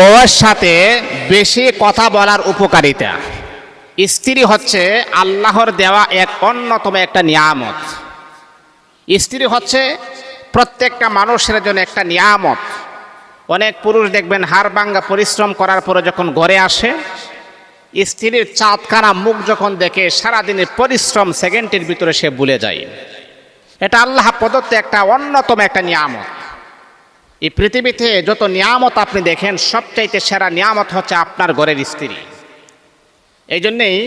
বউয়ের সাথে বেশি কথা বলার উপকারিতা। স্ত্রী হচ্ছে আল্লাহর দেওয়া এক অন্যতম একটা নিয়ামত। স্ত্রী হচ্ছে প্রত্যেকটা মানুষের জন্য একটা নিয়ামত। অনেক পুরুষ দেখবেন হাড় ভাঙ্গা পরিশ্রম করার পরে যখন ঘরে আসে, স্ত্রীর চাঁদখানা মুখ যখন দেখে সারাদিনের পরিশ্রম সেকেন্ডের ভিতরে সে ভুলে যায়। এটা আল্লাহ প্রদত্ত একটা অন্যতম একটা নিয়ামত। এই পৃথিবীতে যত নিয়ামত আপনি দেখেন, সবচাইতে সেরা নিয়ামত হচ্ছে আপনার ঘরের স্ত্রী। এই জন্যেই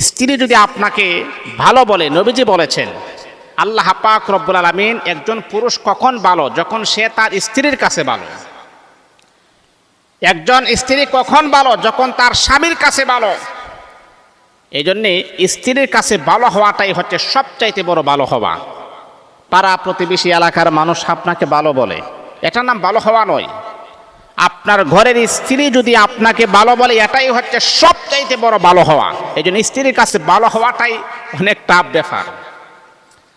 স্ত্রী যদি আপনাকে ভালো বলে, নবীজি বলেছেন, আল্লাহ পাক রব্বুল আলমিন একজন পুরুষ কখন ভালো? যখন সে তার স্ত্রীর কাছে ভালো। একজন স্ত্রী কখন ভালো? যখন তার স্বামীর কাছে ভালো। এই জন্যে স্ত্রীর কাছে ভালো হওয়াটাই হচ্ছে সবচাইতে বড় ভালো হওয়া। পাড়া প্রতিবেশী এলাকার মানুষ আপনাকে ভালো বলে। এটার নাম ভালো হওয়া নয়। আপনার ঘরের স্ত্রী যদি আপনাকে ভালো বলে, এটাই হচ্ছে সবচাইতে বড় ভালো হওয়া। এই জন্য স্ত্রীর কাছে ভালো হওয়াটাই অনেক টাফ ব্যাপার।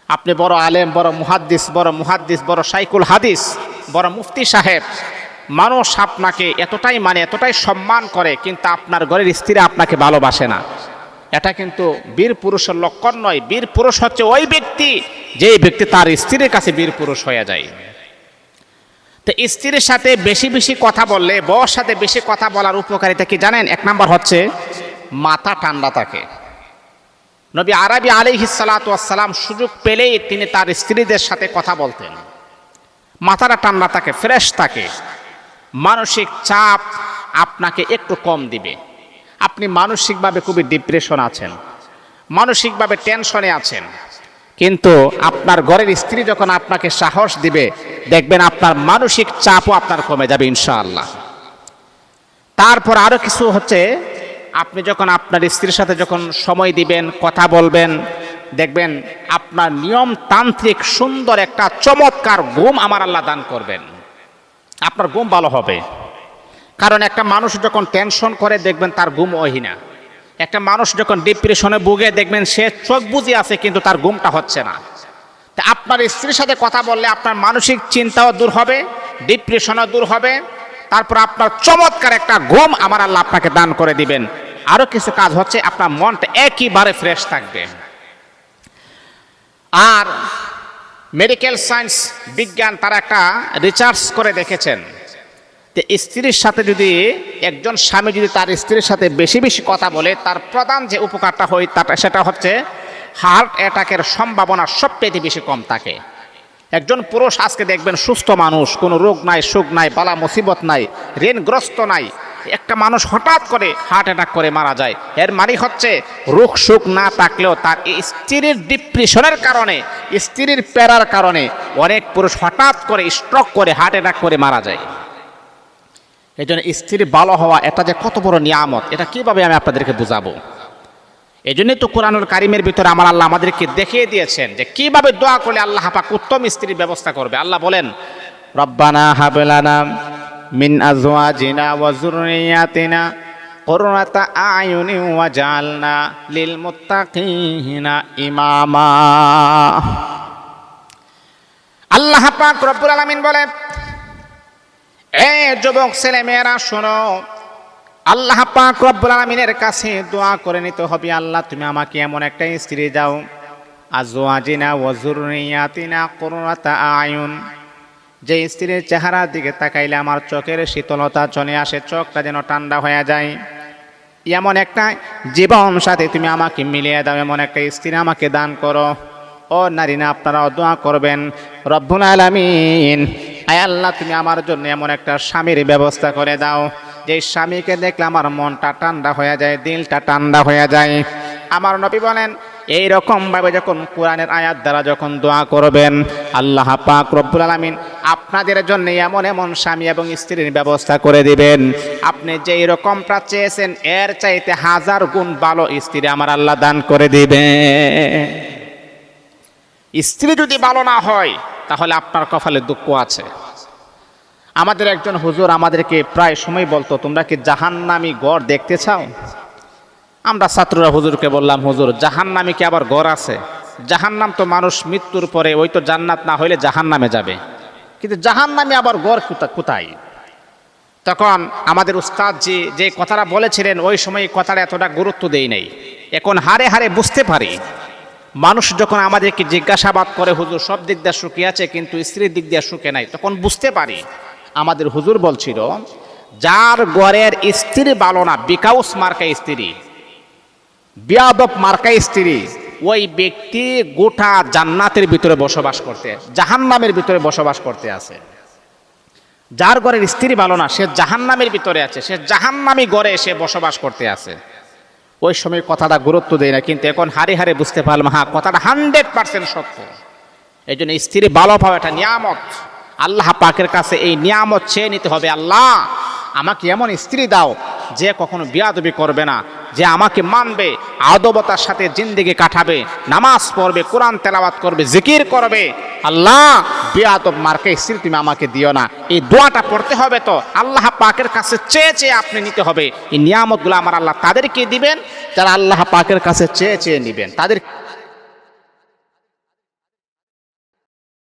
আপনি বড় আলেম, বড় মুহাদ্দিস বড় মুহাদ্দিস, বড় সাইকুল হাদিস, বড় মুফতি সাহেব, মানুষ আপনাকে এতটাই মানে এতটাই সম্মান করে, কিন্তু আপনার ঘরের স্ত্রী আপনাকে ভালোবাসে না। এটা কিন্তু বীর পুরুষের লক্ষণ নয়। বীর পুরুষ হচ্ছে ওই ব্যক্তি, যেই ব্যক্তি তার স্ত্রীর কাছে বীর পুরুষ হয়ে যায়। তো স্ত্রীর সাথে বেশি বেশি কথা বললে, বউর সাথে বেশি কথা বলার উপকারিতা কি জানেন? এক নাম্বার হচ্ছে মাথা ঠান্ডা থাকে। নবী আরবি আলিহি সালাতাম সুযোগ পেলেই তিনি তার স্ত্রীদের সাথে কথা বলতেন। মাথাটা ঠান্ডা থাকে, ফ্রেশ থাকে। মানসিক চাপ আপনাকে একটু কম দিবে। আপনি মানসিকভাবে খুবই ডিপ্রেশন আছেন। মানসিকভাবে টেনশনে আছেন। কিন্তু আপনার ঘরের স্ত্রী যখন আপনাকে সাহস দিবে, দেখবেন আপনার মানসিক চাপও আপনার কমে যাবে ইনশাআল্লাহ। তারপর আরও কিছু হচ্ছে, আপনি যখন আপনার স্ত্রীর সাথে যখন সময় দিবেন, কথা বলবেন, দেখবেন আপনার নিয়মতান্ত্রিক সুন্দর একটা চমৎকার ঘুম আমার আল্লাহ দান করবেন। আপনার ঘুম ভালো হবে। কারণ একটা মানুষ যখন টেনশন করে, দেখবেন তার ঘুম ওহিনা একটা মানুষ যখন ডিপ্রেশনে ভুগে, দেখবেন সে চোখ বুঝে আছে, কিন্তু তার ঘুমটা হচ্ছে না। তা আপনার স্ত্রীর সাথে কথা বললে আপনার মানসিক চিন্তাও দূর হবে ডিপ্রেশনও দূর হবে। তারপর আপনার চমৎকার একটা ঘুম আমার আল্লাহ আপনাকে দান করে দিবেন। আরও কিছু কাজ হচ্ছে, আপনার মনটা একইবারে ফ্রেশ থাকবে। আর মেডিকেল সায়েন্স বিজ্ঞান তারা একটা রিসার্চ করে দেখেছেন। যে স্ত্রীর সাথে যদি একজন স্বামী যদি তার স্ত্রীর সাথে বেশি বেশি কথা বলে, তার প্রধান যে উপকারটা হয় তাটা সেটা হচ্ছে হার্ট অ্যাটাকের সম্ভাবনা সবচেয়ে বেশি কম থাকে। একজন পুরুষ আজকে দেখবেন সুস্থ মানুষ, কোনো রোগ নাই, সুখ নাই, বালা মুসিবত নাই, ঋণগ্রস্ত নাই। একটা মানুষ হঠাৎ করে হার্ট অ্যাটাক করে মারা যায়। এর মানে হচ্ছে রোগ সুখ না থাকলেও তার স্ত্রীর ডিপ্রেশনের কারণে, স্ত্রীর প্যারার কারণে অনেক পুরুষ হঠাৎ করে স্ট্রোক করে হার্ট অ্যাটাক করে মারা যায়। এই জন্য স্ত্রী ভালো হওয়া এটা যে কত বড় নিয়ামত এটা কীভাবে আমি আপনাদেরকে বুঝাবো? এই জন্যই তো কোরআনুল কারিমের ভিতরে আমার আল্লাহ আমাদেরকে দেখিয়ে দিয়েছেন যে কীভাবে দোয়া করলে আল্লাহ পাক উত্তম স্ত্রীর ব্যবস্থা করবে। আল্লাহ বলেন রব্বানা হাবলানা মিন আজওয়াজিনা ওয়া যুররিয়াতিনা ওয়া জাআলনা লিল মুত্তাকিনা ইমামা। আল্লাহ পাক রব্বুল আলামিন বলেন যুবক ছেলে মেয়েরা শোনো। আল্লাহ পাক রব্বুল আলামিনের কাছে দোয়া করে নিতে হবে, আল্লাহ তুমি আমাকে এমন একটা স্ত্রী দাও। আজওয়াজিনা ওয়া যুররিয়াতিনা কুররাতা আয়ুন। যে স্ত্রীর চেহারার দিকে তাকাইলে আমার চোখের শীতলতা চলে আসে, চোখটা যেন ঠান্ডা হয়ে যায়। এমন একটা জীবন সাথে তুমি আমাকে মিলিয়ে দাও, এমন একটা স্ত্রী আমাকে দান করো। ও নারী না, আপনারাও দোয়া করবেন। রব্বুল আলামিন আয় আল্লাহ, তুমি আমার জন্য এমন একটা স্বামীর ব্যবস্থা করে দাও। যে স্বামীকে দেখলে আমার মনটা ঠান্ডা হয়ে যায়, দিলটা ঠান্ডা হয়ে যায়। আমার নবী বলেন এই রকম ভাবে যখন কোরআনের আয়াত দ্বারা যখন দোয়া করবেন, আল্লাহ পাক রব্বুল আলামিন আপনাদের জন্য এমন এমন স্বামী এবং স্ত্রীর ব্যবস্থা করে দিবেন। আপনি যে রকমটা চেয়েছেন, এর চাইতে হাজার গুণ ভালো স্ত্রী আমার আল্লাহ দান করে দিবে স্ত্রী যদি ভালো না হয় তাহলে আপনার কপালে দুঃখ আছে। আমাদের একজন হুজুর আমাদেরকে প্রায় সময় বলতো, তোমরা কি জাহান্নামি গড় দেখতে চাও? আমরা ছাত্ররা হুজুরকে বললাম, হুজুর, জাহান্নামি কি আবার গড় আছে? জাহান্নাম তো মানুষ মৃত্যুর পরে ওই তো জান্নাত না হইলে জাহান্নামে যাবে। কিন্তু জাহান্নামে আবার গড় কোথায়? তখন আমাদের উস্তাদ যে কথাটা বলেছিলেন, ওই সময় কথাটা এতটা গুরুত্ব দেই নাই। এখন হারে হারে বুঝতে পারি। মানুষ যখন আমাদেরকে জিজ্ঞাসাবাদ করে, হুজুর, সব দিক দিয়ে সুখী আছে, কিন্তু স্ত্রীর দিক দিয়ে সুখে নাই? তখন বুঝতে পারি, আমাদের হুজুর বলছিল, যার গড়ের স্ত্রী ভালো না, বিকাউস মার্কা স্ত্রী, বিয়াদব মার্কা স্ত্রী, ওই ব্যক্তি গোটা জান্নাতের ভিতরে বসবাস করতে, জাহান্নামের ভিতরে বসবাস করতে আছে। যার ঘরের স্ত্রী ভালো না, সে জাহান্নামের ভিতরে আছে, সে জাহান জাহান্নামি ঘরে সে বসবাস করতে আছে। ওই সময় কথাটা গুরুত্ব দেয় না, কিন্তু এখন হারে হারে বুঝতে পারলাম হ্যাঁ কথাটা হান্ড্রেড পার্সেন্ট সত্য। এই জন্য স্ত্রী ভালো পাওয়া এটা নিয়ামত। আল্লাহ পাকের কাছে এই নিয়ামত চেয়ে নিতে হবে, আল্লাহ, আমাকে এমন স্ত্রী দাও যে কখনো বিয়াদবি করবে না, যে আমাকে মানবে আদবতার সাথে জিন্দিগি কাটাবে, নামাজ পড়বে, কোরআন তেলাওয়াত করবে, জিকির করবে। আল্লাহ বেআব মার্কে স্ত্রী তুমি আমাকে দিও না। এই দোয়াটা পড়তে হবে তো। আল্লাহ পাকের কাছে চেয়ে চেয়ে আপনি নিতে হবে। এই নিয়ামতগুলো আমার আল্লাহ তাদেরকে দিবেন, যারা আল্লাহ পাকের কাছে চেয়ে চেয়ে নিবেন, তাদের